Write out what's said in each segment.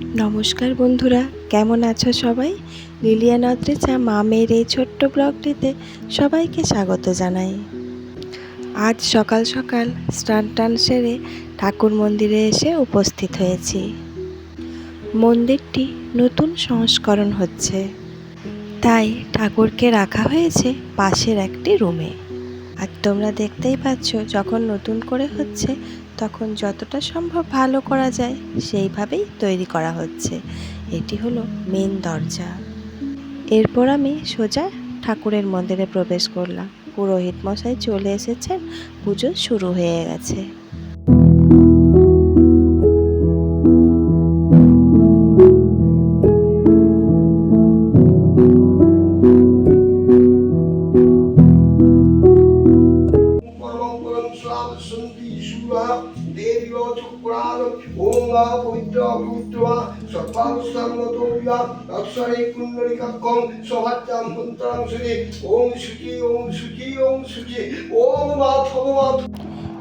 নমস্কার বন্ধুরা, কেমন আছো সবাই? লিলিয়া নদ্রেচা, মামের এই ছোট্ট ব্লগটিতে সবাইকে স্বাগত জানাই। আজ সকাল সকাল স্নান টান সেরে ঠাকুর মন্দিরে এসে উপস্থিত হয়েছি। মন্দিরটি নতুন সংস্করণ হচ্ছে। তাই ঠাকুরকে রাখা হয়েছে পাশের একটি রুমে। আর তোমরা দেখতেই পাচ্ছ, যখন নতুন করে হচ্ছে তখন যতটা সম্ভব ভালো করা যায়, সেইভাবেই তৈরি করা হচ্ছে। এটি হলো মেন দরজা। এরপর আমি সোজা ঠাকুরের মন্দিরে প্রবেশ করলাম। পুরোহিত মশাই চলে এসেছেন, পুজো শুরু হয়ে গেছে। ওম ওম ওম ওম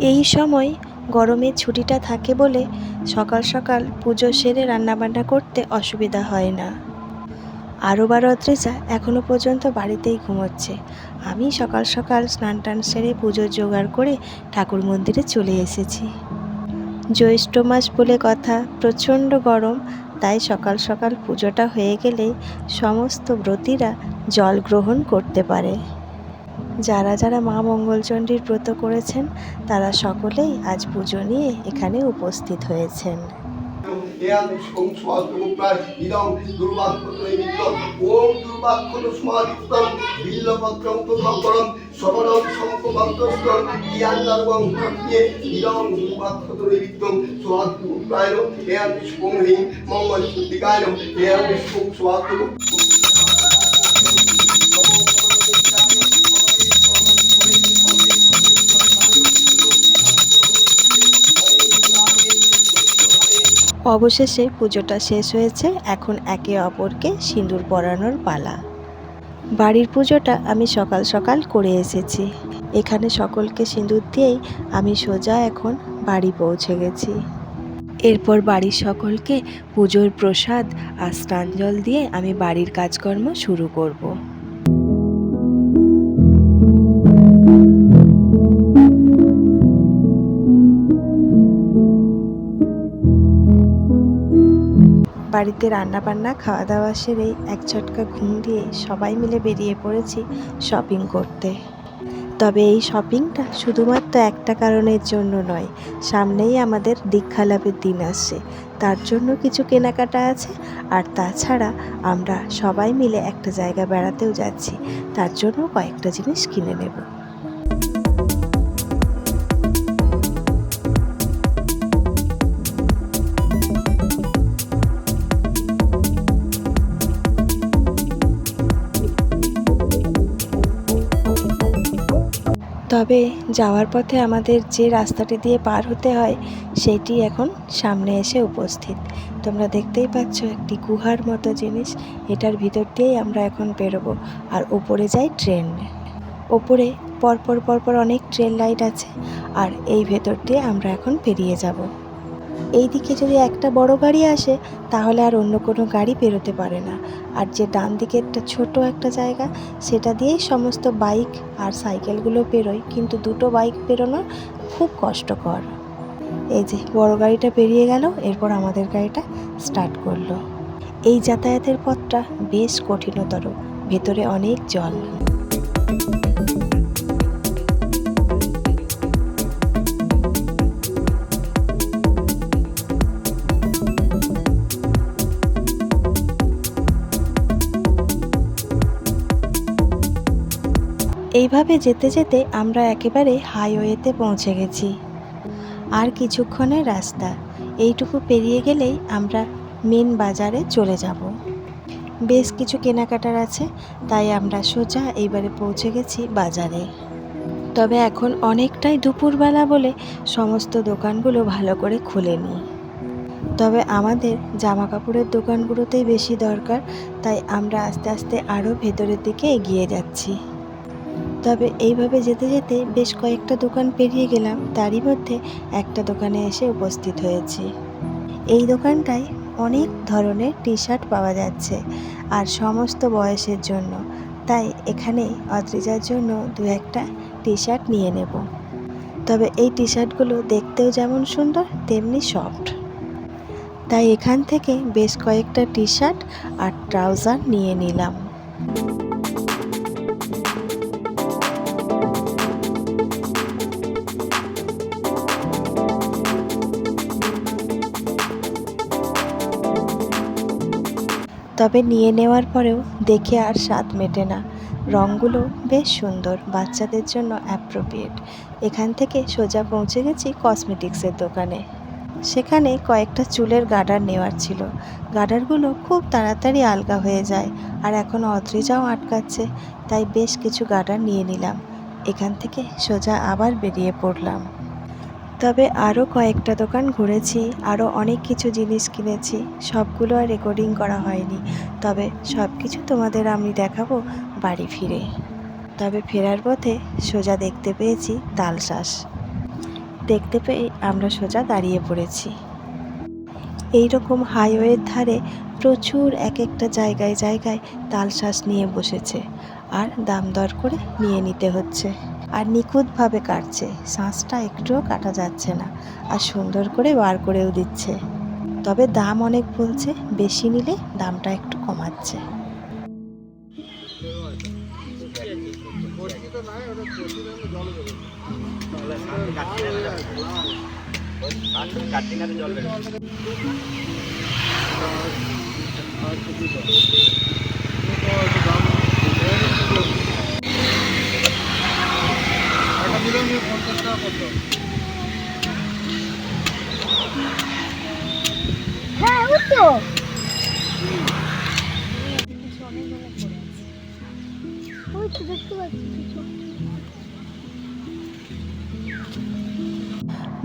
এই সময় গরমের ছুটিটা থাকে বলে সকাল সকাল পুজো সেরে রান্নাবান্না করতে অসুবিধা হয় না। আরও বার অদ্রেজা এখনও পর্যন্ত বাড়িতেই ঘুমোচ্ছে। আমি সকাল সকাল স্নান টান সেরে পুজো জোগাড় করে ঠাকুর মন্দিরে চলে এসেছি। জ্যৈষ্ঠ মাস বলে কথা, প্রচণ্ড গরম তাই সকাল সকাল পুজোটা হয়ে গেলে সমস্ত ব্রতীরা জল গ্রহণ করতে পারে। যারা যারা মা মঙ্গলচণ্ডীর ব্রত করেছেন, তারা সকলেই আজ পুজো নিয়ে এখানে উপস্থিত হয়েছেন। এয়াদিষ্কং স্বাতমুপ্রায় ইদং দুর্বাক্ষতৈবিদ্যম ওম দুর্বাক্ষতস্মাদিত্যম বিল্লপত্রং তুভঙ্করম সবরম শঙ্কভক্তস্তম ইয়ান্দার্বং প্রত্যে ইদং দুর্বাক্ষতৈবিদ্যম স্বাতমুপ্রায় এয়াদিষ্কং হিং মঙ্গল শুদ্ধিকায় এয়াদিষ্কং স্বাতমুপ্রায় অবশেষে পুজোটা শেষ হয়েছে এখন একে অপরকে সিঁদুর পরানোর পালা। বাড়ির পুজোটা আমি সকাল সকাল করে এসেছি। এখানে সকলকে সিঁদুর দিয়েই আমি সোজা এখন বাড়ি পৌঁছে গেছি। এরপর বাড়ির সকলকে পুজোর প্রসাদ আর স্নান জল দিয়ে আমি বাড়ির কাজকর্ম শুরু করব। বাড়িতে রান্না বান্না খাওয়া দাওয়া সেরেই এক ছটকা ঘুম দিয়ে সবাই মিলে বেরিয়ে পড়েছি শপিং করতে। তবে এই শপিংটা শুধুমাত্র একটা কারণের জন্য নয়, সামনেই আমাদের দীক্ষা লাভের দিন আসছে। তার জন্য কিছু কেনাকাটা আছে আর তাছাড়া আমরা সবাই মিলে একটা জায়গা বেড়াতেও যাচ্ছি। তার জন্য কয়েকটা জিনিস কিনে নেব। তবে যাওয়ার পথে আমাদের যে রাস্তাটি দিয়ে পার হতে হয়, সেটি এখন সামনে এসে উপস্থিত। তোমরা দেখতেই পাচ্ছ একটি গুহার মতো জিনিস, এটার ভিতর দিয়েই আমরা এখন বেরোবো। আর ওপরে যাই ট্রেন। ওপরে পরপর পরপর অনেক ট্রেন লাইট আছে, আর এই ভেতর দিয়ে আমরা এখন পেরিয়ে যাব। এই দিকে যদি একটা বড় গাড়ি আসে, তাহলে আর অন্য কোনো গাড়ি বেরোতে পারে না। আর যে ডান দিকে একটা ছোট একটা জায়গা, সেটা দিয়েই সমস্ত বাইক আর সাইকেলগুলো বেরোয়। কিন্তু দুটো বাইক বেরোনো খুব কষ্টকর। এই যে, বড় গাড়িটা পেরিয়ে গেল, এরপর আমাদের গাড়িটা স্টার্ট করল। এই যাতায়াতের পথটা বেশ কঠিনতর, ভেতরে অনেক জল। এইভাবে যেতে যেতে আমরা একেবারে হাইওয়েতে পৌঁছে গেছি। আর কিছুক্ষণের রাস্তা, এইটুকু পেরিয়ে গেলেই আমরা মেন বাজারে চলে যাব। বেশ কিছু কেনাকাটার আছে, তাই আমরা সোজা এইবারে পৌঁছে গেছি বাজারে। তবে এখন অনেকটাই দুপুরবেলা বলে সমস্ত দোকানগুলো ভালো করে খোলেনি। তবে আমাদের জামা কাপড়ের দোকানগুলোতেই বেশি দরকার, তাই আমরা আস্তে আস্তে আরও ভেতরের দিকে এগিয়ে যাচ্ছি। তবে এইভাবে যেতে যেতে বেশ কয়েকটা দোকান পেরিয়ে গেলাম। তারই মধ্যে একটা দোকানে এসে উপস্থিত হয়েছি। এই দোকানটায় অনেক ধরনের টি শার্ট পাওয়া যাচ্ছে, আর সমস্ত বয়সের জন্য। তাই এখানে অদ্রিজার জন্য দু একটা টি শার্ট নিয়ে নেব। তবে এই টি শার্টগুলো দেখতেও যেমন সুন্দর, তেমনি সফট। তাই এখান থেকে বেশ কয়েকটা টি শার্ট আর ট্রাউজার নিয়ে নিলাম। তবে নিয়ে নেওয়ার পরেও দেখে আর স্বাদ মেটে না। রঙগুলো বেশ সুন্দর, বাচ্চাদের জন্য অ্যাপ্রোপ্রিয়েট এখান থেকে সোজা পৌঁছে গেছি কসমেটিক্সের দোকানে। সেখানে কয়েকটা চুলের গার্ডার নেওয়ার ছিল। গার্ডারগুলো খুব তাড়াতাড়ি আলগা হয়ে যায় আর এখন অদ্রিজাও আটকাচ্ছে, তাই বেশ কিছু গার্ডার নিয়ে নিলাম। এখান থেকে সোজা আবার বেরিয়ে পড়লাম। তবে আরও কয়েকটা দোকান ঘুরেছি, আরও অনেক কিছু জিনিস কিনেছি, সবগুলো আর রেকর্ডিং করা হয়নি। তবে সব কিছু তোমাদের আমি দেখাবো বাড়ি ফিরে। তবে ফেরার পথে সোজা দেখতে পেয়েছি তালশাঁস। দেখতে পেয়ে আমরা সোজা দাঁড়িয়ে পড়েছি। এই রকম হাইওয়ের ধারে প্রচুর এক একটা জায়গায় জায়গায় তালশাঁস নিয়ে বসেছে। আর দাম দর করে নিয়ে নিতে হচ্ছে। আর নিখুঁতভাবে কাটছে। শাঁসটা একটুও কাটা যাচ্ছে না আর সুন্দর করে বার করেও দিচ্ছে। তবে দাম অনেক বলছে, বেশি নিলে দামটা একটু কমাচ্ছে। হ্যাঁ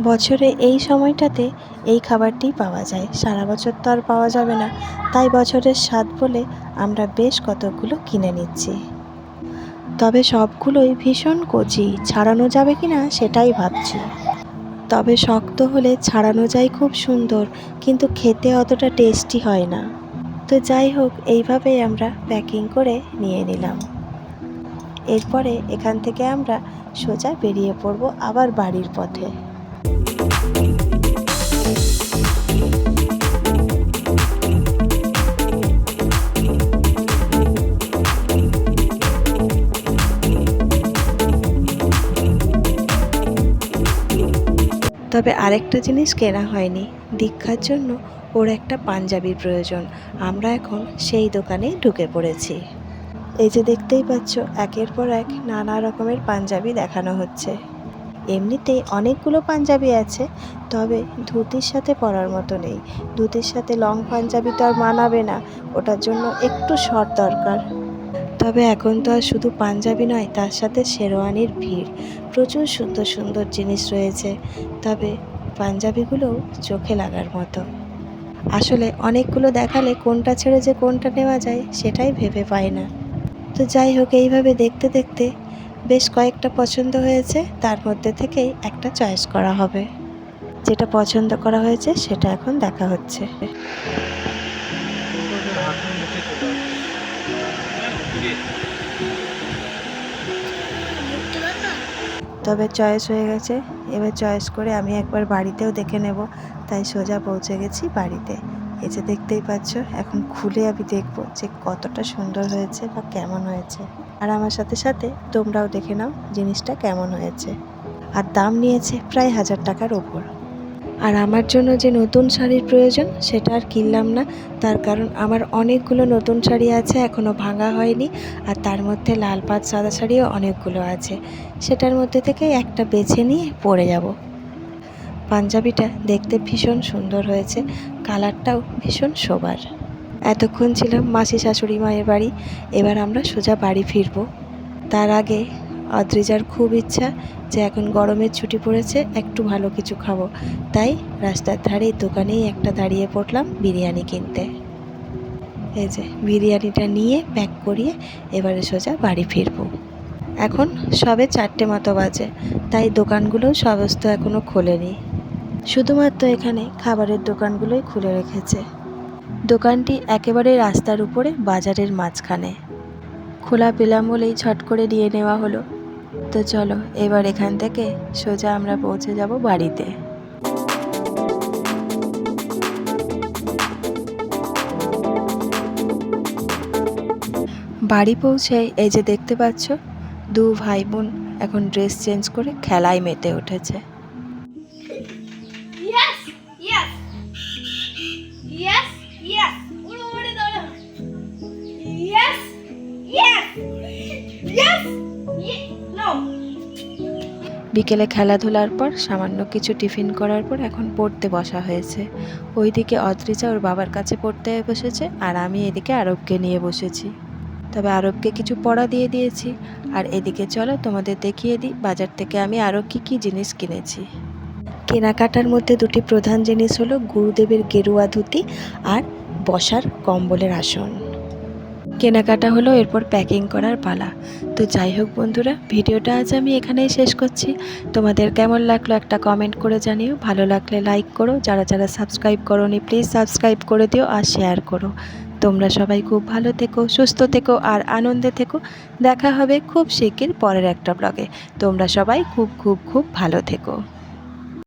বছরে এই সময়টাতে এই খাবারটি পাওয়া যায়। সারা বছর তো আর পাওয়া যাবে না। তাই বছরের স্বাদ বলে আমরা বেশ কতগুলো কিনে নিচ্ছি। তবে সবগুলোই ভীষণ কচি। ছাড়ানো যাবে কি না সেটাই ভাবছি। তবে শক্ত হলে ছাড়ানো যায় খুব সুন্দর, কিন্তু খেতে অতটা টেস্টি হয় না। তো যাই হোক, এইভাবেই আমরা প্যাকিং করে নিয়ে নিলাম। এরপরে এখান থেকে আমরা সোজা বেরিয়ে পড়ব আবার বাড়ির পথে। তবে আরেকটা জিনিস কেনা হয়নি। দীক্ষার জন্য ওর একটা পাঞ্জাবির প্রয়োজন। আমরা এখন সেই দোকানে ঢুকে পড়েছি। এই যে দেখতেই পাচ্ছ, একের পর এক নানা রকমের পাঞ্জাবি দেখানো হচ্ছে। এমনিতেই অনেকগুলো পাঞ্জাবি আছে, তবে ধুতির সাথে পরার মতো নেই। ধুতির সাথে লং পাঞ্জাবি তো আর মানাবে না, ওটার জন্য একটু শর্ট দরকার। তবে এখন তো আর শুধু পাঞ্জাবি নয়, তার সাথে শেরওয়ানির ভিড়। প্রচুর সুন্দর সুন্দর জিনিস রয়েছে, তবে পাঞ্জাবিগুলোও চোখে লাগার মতো। আসলে অনেকগুলো দেখালে কোনটা ছেড়ে যে কোনটা নেওয়া যায়, সেটাই ভেবে পাই না। তো যাই হোক, এইভাবে দেখতে দেখতে বেশ কয়েকটা পছন্দ হয়েছে, তার মধ্যে থেকেই একটা চয়েস করা হবে। যেটা পছন্দ করা হয়েছে, সেটা এখন দেখা হচ্ছে। তবে চয়েস হয়ে গেছে। এবার চয়েস করে আমি একবার বাড়িতেও দেখে নেব। তাই সোজা পৌঁছে গেছি বাড়িতে। এই যে দেখতেই পাচ্ছ, এখন খুলে আমি দেখব যে কতটা সুন্দর হয়েছে বা কেমন হয়েছে। আর আমার সাথে সাথে তোমরাও দেখে নাও জিনিসটা কেমন হয়েছে। আর দাম নিয়েছে প্রায় হাজার টাকার ওপর। আর আমার জন্য যে নতুন শাড়ির প্রয়োজন, সেটা আর কিনলাম না। তার কারণ আমার অনেকগুলো নতুন শাড়ি আছে এখনও ভাঙা হয়নি। আর তার মধ্যে লাল পাড় সাদা শাড়িও অনেকগুলো আছে। সেটার মধ্যে থেকে একটা বেছে নিয়ে পরে যাব। পাঞ্জাবিটা দেখতে ভীষণ সুন্দর হয়েছে, কালারটাও ভীষণ শোবার। এতক্ষণ ছিলাম মাসি শাশুড়ি মায়ের বাড়ি, এবার আমরা সোজা বাড়ি ফিরবো। তার আগে অদ্রিজার খুব ইচ্ছা যে এখন গরমের ছুটি পড়েছে, একটু ভালো কিছু খাব। তাই রাস্তার ধারে দোকানেই একটা দাঁড়িয়ে পড়লাম বিরিয়ানি কিনতে। এই যে বিরিয়ানিটা নিয়ে প্যাক করিয়ে এবারে সোজা বাড়ি ফিরবো। এখন সবে চারটে মতো বাজে, তাই দোকানগুলোও সমস্ত এখনও খোলেনি। শুধুমাত্র এখানে খাবারের দোকানগুলোই খুলে রেখেছে। দোকানটি একেবারে রাস্তার উপরে, বাজারের মাঝখানে। খোলা পেলাম বলেই ছট করে নিয়ে নেওয়া হলো। তো চলো, এবার এখান থেকে সোজা আমরা পৌঁছে যাব বাড়িতে। বাড়ি পৌঁছে এই যে দেখতে পাচ্ছ, দু ভাই বোন এখন ড্রেস চেঞ্জ করে খেলায় মেতে উঠেছে। বিকেলে খেলাধুলার পর সামান্য কিছু টিফিন করার পর এখন পড়তে বসা হয়েছে। ওইদিকে অদ্রিজা ওর বাবার কাছে পড়তে বসেছে আর আমি এদিকে আরবকে নিয়ে বসেছি। তবে আরবকে কিছু পড়া দিয়ে দিয়েছি। আর এদিকে চলো তোমাদের দেখিয়ে দিই বাজার থেকে আমি আরও কী কী জিনিস কিনেছি। কেনাকাটার মধ্যে দুটি প্রধান জিনিস হলো গুরুদেবের গেরুয়া ধুতি আর বসার কম্বলের আসন। কেনাকাটা হলো, এরপর প্যাকিং করার পালা। তো যাই হোক বন্ধুরা, ভিডিওটা আজ আমি এখানেই শেষ করছি। তোমাদের কেমন লাগল একটা কমেন্ট করে জানিও। ভালো লাগলে লাইক করো। যারা যারা সাবস্ক্রাইব করোনি প্লিজ সাবস্ক্রাইব করে দিও আর শেয়ার করো। তোমরা সবাই খুব ভালো থেকো, সুস্থ থেকো আর আনন্দে থেকো। দেখা হবে খুব শিগগির পরের একটা ব্লগে তোমরা সবাই খুব খুব খুব ভালো থেকো।